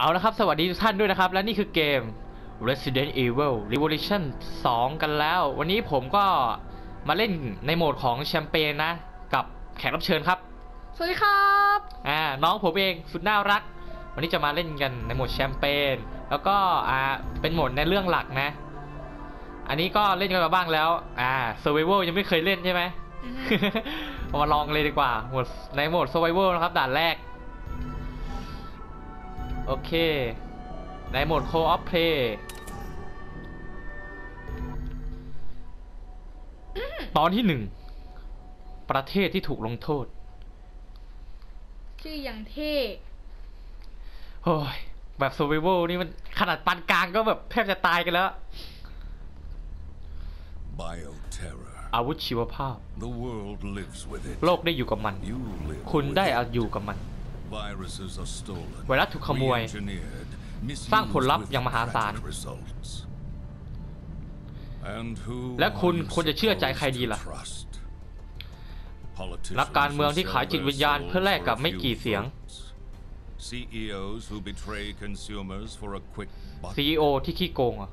เอาละครับ สวัสดีทุกท่านด้วยนะครับ และนี่คือเกม Resident Evil Revolution 2 กันแล้ว วันนี้ผมก็มาเล่นในโหมดของแชมเปญนะ กับแขกรับเชิญครับ สวัสดีครับอ่าน้องผมเองสุดน่ารัก วันนี้จะมาเล่นกันในโหมดแชมเปญแล้วก็อ่าเป็นโหมดในเรื่องหลักนะ อันนี้ก็เล่นกันมาบ้างแล้วอ่า Survival ยังไม่เคยเล่นใช่ไหมอือฮึเอามาลองเลยดีกว่าโหมดในโหมด Survival นะครับด่านแรก โอเค ในโหมด Co-op Play ตอนที่หนึ่ง ประเทศที่ถูกลงโทษ ชื่ออย่างเท่โอ้ย แบบ Survival นี่มันขนาดปานกลางก็แบบแทบจะตายกันแล้ว Bioterror. อาวุธชีวภาพ The world lives with it. โลกได้อยู่กับมัน You live คุณ with ได้ it. เอาอยู่กับมัน Viruses are stolen. ไวรัสถูกขโมย re-engineered, สร้างผลลัพธ์ misused อย่างมหาศาล with tragic results. And who และคุณ are you ควรจะเชื่อใจใครดีล่ะ supposed to trust? Politicians นักการเมืองที่ who ขาย sell จิตวิญญาณ their เพื่อแลกกับ souls ไม่ for a กี่ few เสียง votes. CEOs who betray consumers for a quick buck. CEO ที่ขี้โกงอะ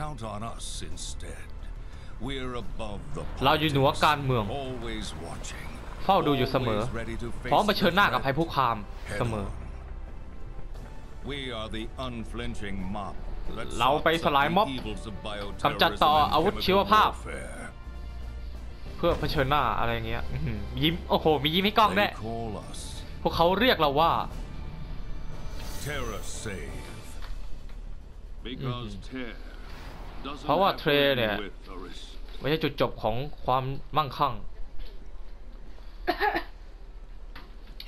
Count on us instead. We're above the เราอยู่เหนือ politics, การเมือง always watching, เฝ้าดูอยู่เสมอ always ready to พร้อม face เผชิญหน้า the กับภัย threat คุกคาม head เสมอ on. We are the unflinching mob that เราไป sops สลาย up ม็อบ the evils of กำจัดต่อ bioterrorism อาวุธ and ชีว chemical ภาพ warfare. เพื่อเผชิญหน้าอะไรอย่างเงี้ยอื้อหือยิ้มโอ้โห มียิ้มให้กล้องด้วย They call us พวกเขาเรียกเราว่า Terra Save. Because tear doesn't เพราะว่า have เทร to เนี่ย end with a risk. ไม่ใช่จุดจบของความมั่งคั่ง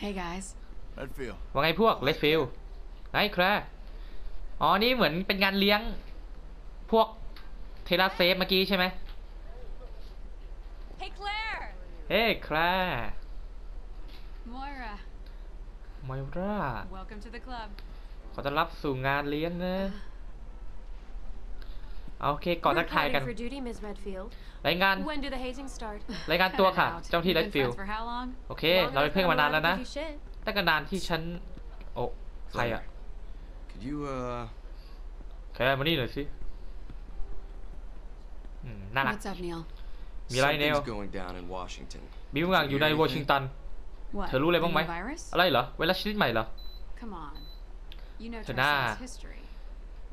Hey guys. Redfield. ว่าไงพวกเลสฟิลไงแคร์อ๋อ นี่เหมือนเป็นงานเลี้ยง พวกเทราเซฟเมื่อกี้ใช่ไหม Hey Claire. เฮ้แคร์ Moira. ไมรา Welcome to the club. ขอต้อนรับสู่งานเลี้ยงนะ โอเคก่อนทักทายกัน for duty, Ms. Redfield. รายงาน When do the hazing start? รายงานตัวค่ะ Cut it out. เจ้าที่ You've been Redfield friends for how long? โอเค Long เราเป็นเพื่อนกันมานานแล้วนะ enough to give you shit. ตั้งแต่นานที่ฉัน โอ้ใครอะ Could you, uh, แคร์มานี่หน่อยสิอืมน่ารัก What's up, Neil? มีอะไรเนล something's going down in Washington. มีบางอย่างอยู่ในวอชิงตัน What? เธอรู้อะไรบ้างไหม the new virus? อะไรเหรอ ไวรัสชนิดใหม่เหรอ Come on. You know Thật ra- Tristar's history,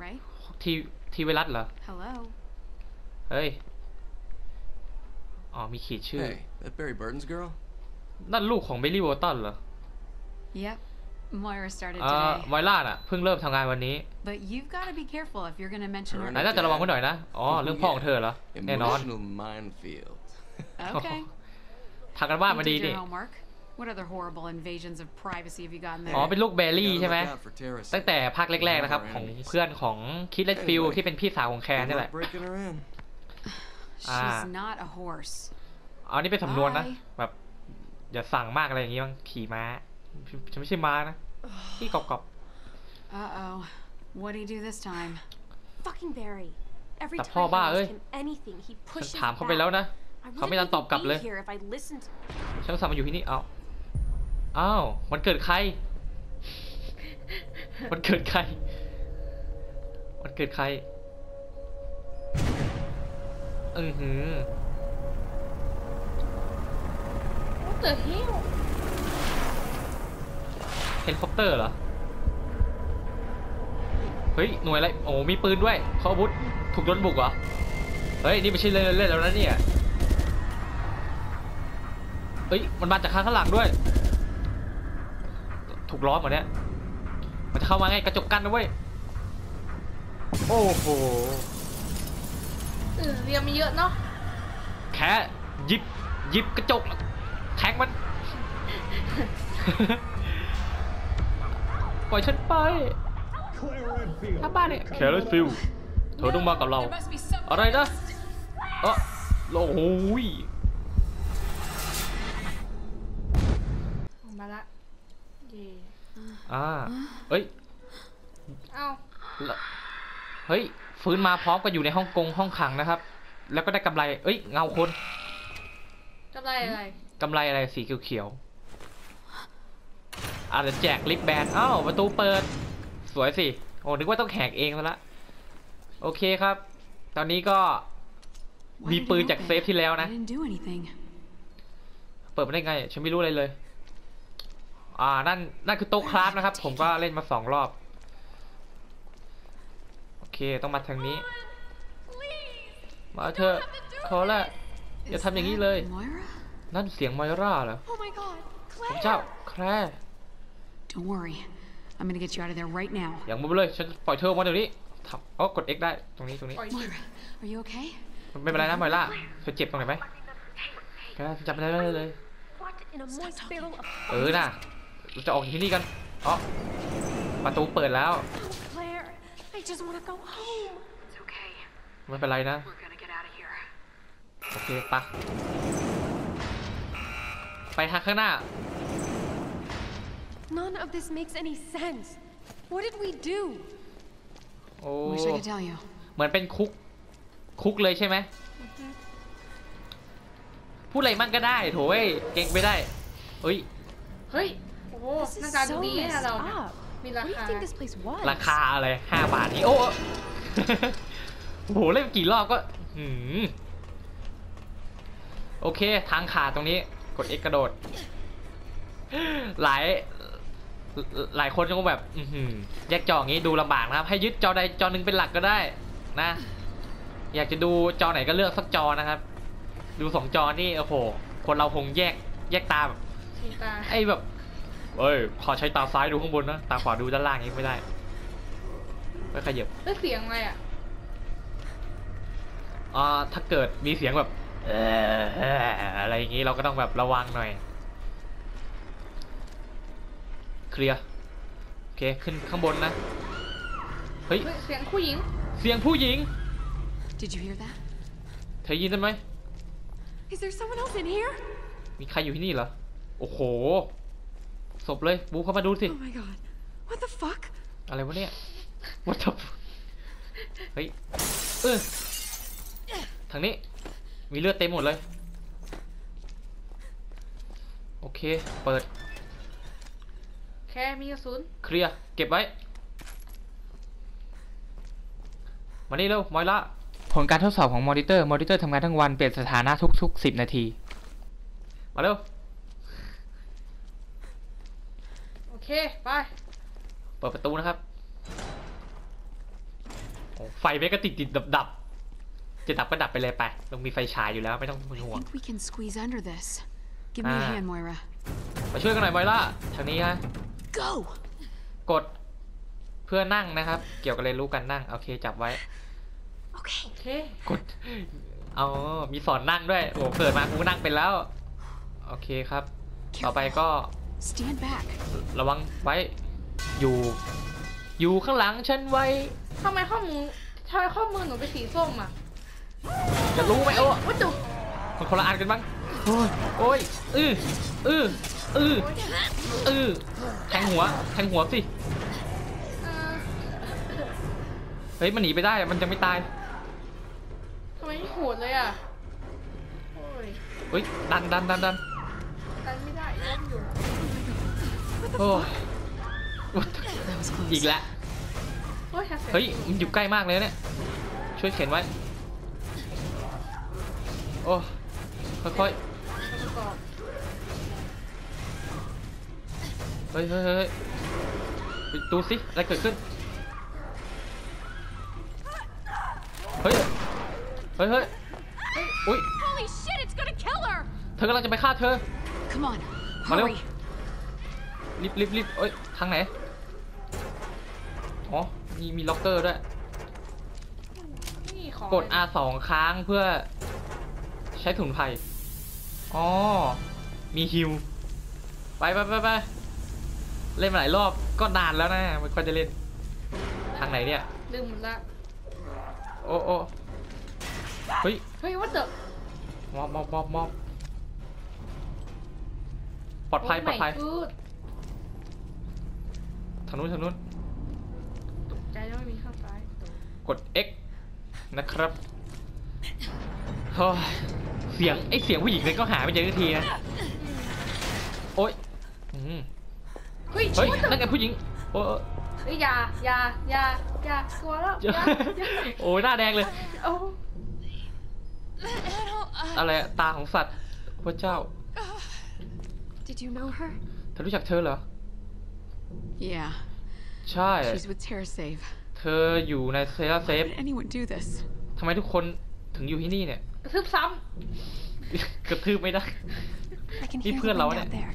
right? ที ทีไวรัสเหรอ Hello. เฮ้ย อ๋อ มีขีดชื่อ Hey, that Barry Burton's girl? นั่นลูกของเบลลี่วอตันเหรอ Yep. Moira started อ่า today. ไวรัสอะ เพิ่งเริ่มทำงานวันนี้ But you've got to be careful if you're going to mention her. นายน่าจะระวังไว้หน่อยนะ อ๋อ เรื่องพ่อของเธอเหรอ แน่นอน Emotional minefield. Okay. ทางกันบ้าน You มาดี did ดิ your homework. What other horrible invasions of privacy have you gotten อ๋อ there? เป็นลูกเบลลี่ Gotta ใช่ไหม look out for Terra ตั้งแต่ภาคแรกๆนะครับ ของเพื่อนของคิดเลสฟิล Anyway ที่เป็นพี่สาวของแคนนี่แหละ Good luck breaking her in. She's Ah. not a horse. อ๋อนี่เป็นสำนวนนะ Bye แบบ อย่าสั่งมากอะไรอย่างงี้บ้างขี่ม้า ฉันไม่ใช่ม้านะที่กรอบ Uh oh. What'd he do this time? Fucking Barry. Every Tập time kho ba I ơi. ask him anything, he ๆฉัน pushes ถามเขาไปแล้ว back. นะ I เขาไม่ wouldn't ทันตอบ even กลับเลย be here if I listened. ฉันอุตสาห์มาอยู่ที่นี่ เอ้า อ้าวมันเกิดใคร มันเกิดใคร มันเกิดใครอือหือ What the hell เฮลิคอปเตอร์เหรอ เฮ้ย หน่วยอะไร โอ้ มีปืนด้วย เขาอาวุธ ถูกโดนบุกเหรอ เฮ้ย นี่ไม่ใช่เล่นเล่นแล้วนะเนี่ย เฮ้ย มันมาจากข้างข้างหลังด้วย ถูกล้อมหมดเนี่ยมันจะเข้ามาไงกระจกกันนะเว้ยโอ้โหเออเรียนมีเยอะเนาะแค่หยิบหยิบกระจกแล้วแทงมัน ปล่อยฉันไปถ้าบ้านเนี่ยแคร์ฟิลเธอต้องมากับเรา There must be something อะไรนะเออโอ้โหยมาละเย่ อ่าเฮ้ยเอ้าแล้วเฮ้ย ฟื้นมาพร้อมกับอยู่ในฮ่องกงห้องขังนะครับ แล้วก็ได้กำไร เอ้ย เงาคนกำไรอะไรกำไรอะไรสีเขียวๆอาจจะแจกลิปแบนอ้าวประตูเปิด สวยสิ โอ้นึกว่าต้องแหกเองซะละ โอเคครับ ตอนนี้ก็ Why มี did it ปืนจาก open? เซฟที่แล้วนะ I didn't do anything. เปิดมาได้ไง ฉันไม่รู้อะไรเลย อ่านั่นนั่นคือโต๊ะคราฟนะครับ ผมก็เล่นมาสองรอบ โอเคต้องมาทางนี้ มาเถอะขอละอย่า Is ทำอย่างนี้ that เลย Moira? นั่นเสียงมอยราเหรอ Oh my god, ผม Claire! เจ้าแคร์ Don't worry. I'm gonna get you out of there right now. อย่างมุมเลยฉันปล่อยเธอออกมาเดี๋ยวนี้ทำอ๋อกด X ได้ตรงนี้ตรงนี้ปล่อยสิ Moira, are you okay? ไม่เป็นไรนะมอยล่าเธอเจ็บตรงไหนไหมแค่จับไม่ได้เลย What in a moist barrel of เออน่ะ เราจะออกจากที่นี่กันอ๋อประตูเปิดแล้ว Claire? I just want to go home. It's okay. ไม่เป็นไรนะ We're gonna get out of here. โอเคปะไปทางข้างหน้า None of this makes any sense. What did we do? โอ้ Wish I could tell you. เหมือนเป็นคุก คุกเลยใช่ไหม พูดอะไรมั่งก็ได้ โถเอ้ยเก่งไปได้ เฮ้ย เฮ้ย โอ้โห This หน้า is ตาดู so ดีนะ messed เราเนี่ย up. มี What รา do you คา think this place was? ราคาอะไรห้าบาทนี่โอ้โอ้โหเล่นกี่รอบก็หืมโอเค ทางขาดตรงนี้กด X กระโดด หลาย หลายคนก็แบบอื้อหือแยกจออย่างนี้ดูลำบากนะครับ ให้ยึดจอใดจอหนึ่งเป็นหลักก็ได้ นะ อยากจะดูจอไหนก็เลือกสักจอนะครับ ดูสองจอนี่โอ้โห คนเราคงแยกแยกตาแบบสีตาไอ้แบบ เอ้ย ขอใช้ตาซ้ายดูข้างบนนะ ตาขวาดูด้านล่างอย่างนี้ไม่ได้ ไม่ขยับแล้วเสียงอะไรอะอ่าถ้าเกิดมีเสียงแบบเอ่อเอ่ออะไรอย่างนี้เราก็ต้องแบบระวังหน่อย เคลียร์ โอเค ขึ้นข้างบนนะ เฮ้ย เฮ้ยเสียงผู้หญิง เสียงผู้หญิง Did you hear that? เธอยินได้ไหม Is there someone else in here? มีใครอยู่ที่นี่เหรอ โอ้โห ศพเลยบูเข้ามาดูสิ Oh my god. What the fuck? อะไรวะเนี่ย What the fuck เฮ้ยเออทางนี้ มีเลือดเต็มหมดเลย โอเค เปิด แค่มีกระสุน เคลียร์ เก็บไว้ มานี่เร็ว มอยล่าผลการทดสอบของมอนิเตอร์ มอนิเตอร์ทำงานทั้งวัน เปลี่ยนสถานะทุกๆ 10 นาที มาเร็ว โอ เค ไป เปิดประตูนะครับโอ้ไฟไม่ก็ติดติดดับดับๆจะดับก็ดับไปเลยไปเรามีไฟฉายอยู่แล้วไม่ต้อง I ห่วง think we can squeeze under this. Give me a Ah. hand, Moira. มาช่วยกันหน่อยมอยล่าทางนี้ฮะ Go! กดเพื่อนั่งนะครับ เกี่ยวกับเรียนรู้การนั่งโอเคจับไว้ Okay. โอเคกดเอามีสอนนั่งด้วยโอ้เกิดมากูนั่งเป็นแล้ว โอเคครับ ต่อไปก็ Stand back. ระวังไว้อยู่อยู่ข้างหลังฉันไว้ทำไมข้อมือทำไมข้อมือหนูเป็นสีส้มอะจะรู้ไหมโอ้วัดดูมันคนละอันกันบ้างโอ้ยโอ้ยอืออืออืออือแทงหัวแทงหัวสิเออเฮ้ยมันหนีไปได้อะมันจะไม่ตายทำไมไม่โหดเลยอะโอ้ยเฮ้ยดันดันดันดันกันไม่ได้ล้มอยู่ โอ้ย That was close. อีกแล้วโอ้ยแฮเสียงเฮ้ยมันอยู่ใกล้มากเลยนะเนี่ย ช่วยเข็นไว้ โอ้ค่อยประกอบๆเฮ้ยเฮ้ยเฮ้ยไปดูสิอะไรเกิดขึ้น เฮ้ย เฮ้ยเฮ้ยอุ้ย Holy shit, it's gonna kill her! เธอกำลังจะไปฆ่าเธอ Come on. Hello? Hurry. รีบรีบรีบเอ้ยทางไหน อ๋อ มีมีล็อกเกอร์ด้วย นี่ของกด R สองค้างเพื่อ ใช้ถุนไผ่อ๋อ มีฮิว ไปไปไปไปเล่นมาหลายรอบก็นานแล้วนะไม่ค่อยจะเล่น ทางไหนเนี่ย ลืมหมดละ โอ้โอ้เฮ้ย เฮ้ยวัดเดอะมอบมอบมอบมอบปลอดภัยปลอดภัยกูดทางนู้นทางนู้นตกใจแล้วไม่มีข้างซ้ายตกกด X นะครับโอ้ยเสียงไอเสียงผู้หญิงเลยก็หาไม่เจอสักทีนะโอ๊ยอืมเฮ้ยเฮ้ย what the- นั่นไงผู้หญิงโอ้เฮ้ยอย่าอย่าอย่าอย่ากลัวแล้วอย่าอย่าโอ้ยหน้าแดงเลยโอ้อะไรอะตาของสัตว์พระเจ้า Did you know her? เธอรู้จักเธอเหรอ Yeah, ใช่ she's with TerraSave. เธออยู่ในเซราเซ How ฟ did anyone do this? ทำไมทุกคนถึงอยู่ที่นี่เนี่ย กระทืบซ้กระทืบไม่ได้ I can Đi hear the phượt wind lắm out đấy. there.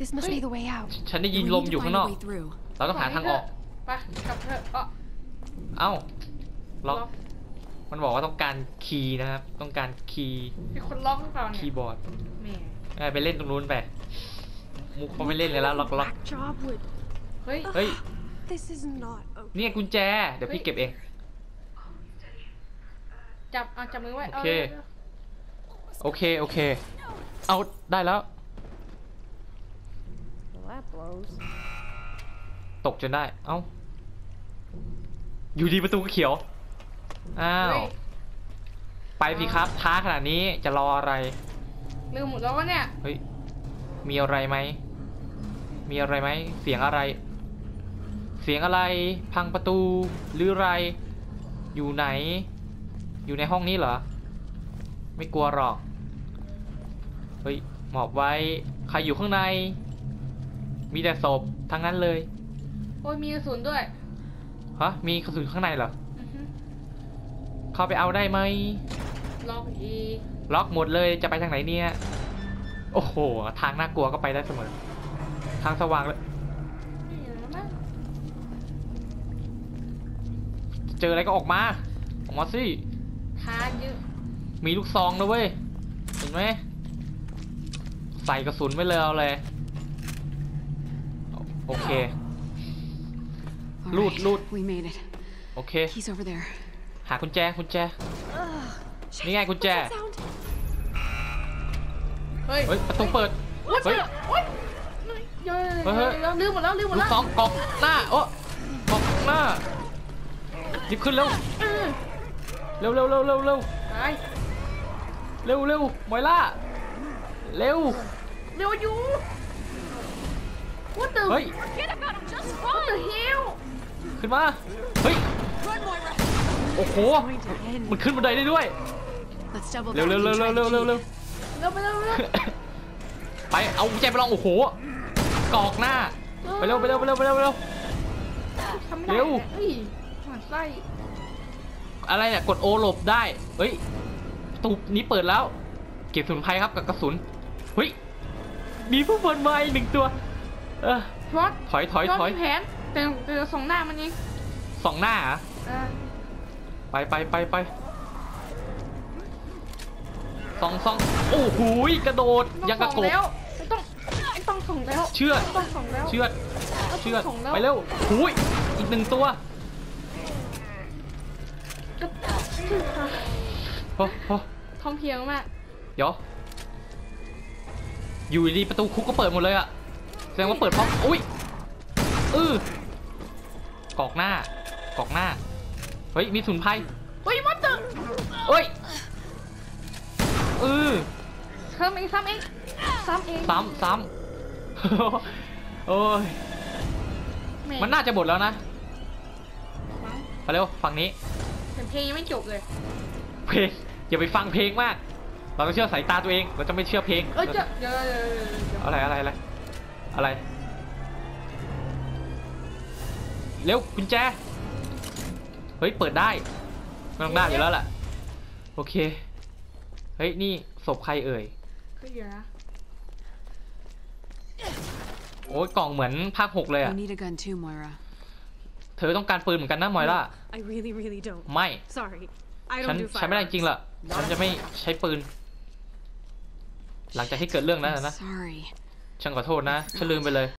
This must be the way out. ฉันได้ยิน We ล need ม to อยู่ find ข้างน a อก way through. ำเราต้องหาทางออก ไปกลับเถอะเอ๋อเอ้าล็อกล็อกมันบอกว่าต้องการคีย์นะครับ ต้องการคีย์มีคนล็อกหรือเปล่าคีเนี่ยย์บอร์ดแหม่เอ้ยไปเล่นตรงนู้นไปมุกเขาไม่เล่นเลยแล้วล็อกล็อก Black job would. เฮ้ย เฮ้ย This is not okay. นี่ไงกุญแจ เดี๋ยวพี่เก็บเอง จับเอาจับมือไว้โอเค โอเค โอเค เอาได้แล้วตกจนได้ เอ้า อยู่ดีประตูก็เขียว อ้าว เฮ้ยไปสิครับ ท้าขนาดนี้จะรออะไร ลืมหมดแล้ววะเนี่ย เฮ้ย มีอะไรไหม มีอะไรไหม เสียงอะไร เสียงอะไร พังประตู หรืออะไร อยู่ไหน อยู่ในห้องนี้เหรอ ไม่กลัวหรอก เฮ้ย หมอบไว้ ใครอยู่ข้างใน มีแต่ศพทั้งนั้นเลย โอ้ยมีกระสุนด้วย ฮะ มีกระสุนข้างในเหรอ อือฮึเข้าไปเอาได้ไหม ล็อกอีกล็อกหมดเลยจะไปทางไหนเนี่ย โอ้โห ทางน่ากลัวก็ไปได้เสมอ ทางสว่างเลย เจออะไรก็ออกมา ออกมาสิทาเยอะมีลูกซองนะเว้ย เห็นไหม ใส่กระสุนไว้เลยเอาเลย โอเค All Loot, right, loot. we made it. โอเค He's over there. หากุญแจกุญแจ นี่ไงกุญแจ What's that sound? เฮ้ยเฮ้ยประตูเปิดวัดเฮ้ยโอ๊ยเดี๋ยวเฮ้ยเฮ้ยเดี๋ยวลืมหมดแล้วลืมหมดลูแล้กวซองกอกหน้า โอ้กอกหน้า รีบขึ้นเร็วเออเร็วเร็วเร็วเร็วเร็วตายเร็วเร็วมอยล่าเร็วเร็วอยู่ What the เฮ้ย Forget about him. Just What run. the hell ขึ้นมา เฮ้ยโอ้โห Going to end. มันขึ้นบันไดได้ด้วย Let's double เร็ว back เร็ว and เร็ว try เร็ว the เร็วเร็ว key. เร็วเร็วไปเร็วเร็วไปเอากุญแจไปลองโอ้โหกอกหน้า ไปเร็วไปเร็วไปเร็วไปเร็วไปเร็ว ทำไม่ได้เร็ว เฮ้ยหมัน ไส้อะไรเนี่ยกดโอหลบได้ เฮ้ยประตูนี้เปิดแล้ว เก็บสมุนไพรครับกับกระสุน เฮ้ย มีผู้บอลมาอีกหนึ่งตัว เออรอดถอยถอยรอดถอยมีแผนแต่แต่สองหน้ามันเองสองหน้าเหรอเออไปไปไปไปสองสองโอ้โหยกระโดดไม่ยังต้กอระงกส่งบแล้วไม่ต้องไม่ต้องส่งแล้วเชื่อดไม่ต้องส่งแล้ว เชือดไม่เชือดต้องส่งแล้วไปเร็วหูยอีกหนึ่งตัว โอ้โหท้องเพลียงมาก เดี๋ยว อยู่ดีๆประตูคุกก็เปิดหมดเลยอะแสดงว่าเปิดเพราะอุ้ยอือกอกหน้ากอกหน้า เฮ้ย มีสมุนไพรเฮ้ยวัดเตอเอ้ยอือซ้ำเองซ้ำเองซ้ำเองซ้ำซ้ำโอ้ยแหมันน่าจะหมดแล้วนะมั้งไปเร็ว ฝั่งนี้แต่ เพลงยังไม่จบเลย เพลงอย่าไปฟังเพลงมาก เราต้องเชื่อสายตาตัวเอง เราจะไม่เชื่อเพลงเอ้ยเจะเดี๋ยวเดี๋ยวเดี๋ยวเดี๋ยวอะไรอะไรอะไรอะไร เร็วกุญแจ เฮ้ย เปิดได้ไม่ต้องได้อยู่แล้วแหละโอเค เฮ้ย นี่ศพใครเอ่ยก็เดี๋ยวนะโอ้ยกล่องเหมือนภาคหกเลย We อะ need a gun too, Moira. เธอต้องการปืนเหมือนกันนะมอยล่า I really, really don't. ไม่ Sorry. I ฉัน don't do ใช้ไม่ได้จริง firearms. ล่ะฉันจะไม่ใช้ปืน หลังจากที่เกิดเรื่องนั้น I'm นะ sorry. ฉันขอโทษนะฉันลืมไปเลย